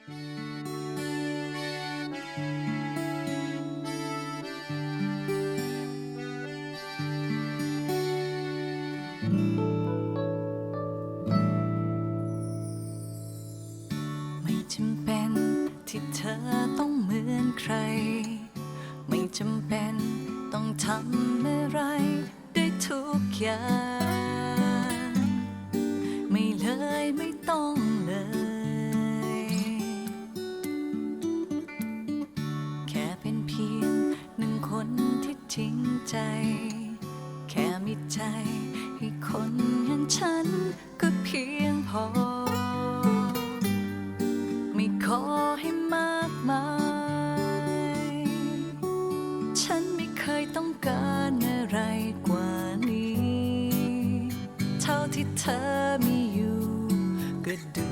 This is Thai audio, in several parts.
ไม่จำเป็นที่เธอต้องเหมือนใคร ไม่จำเป็นต้องทำอะไรได้ทุกอย่าง ใจ ให้คนอย่างฉันก็เพียงพอ ไม่ขอให้มากมาย ฉันไม่เคยต้องการอะไรกว่านี้ เท่าที่เธอมีอยู่ก็ดู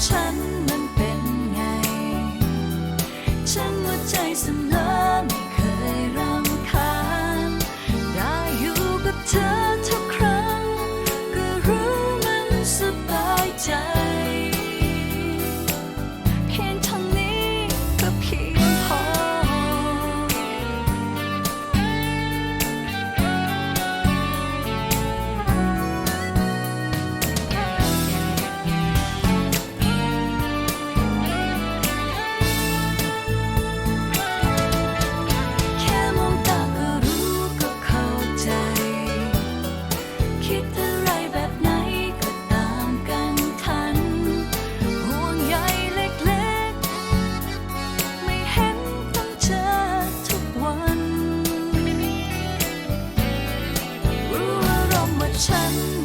沉。沉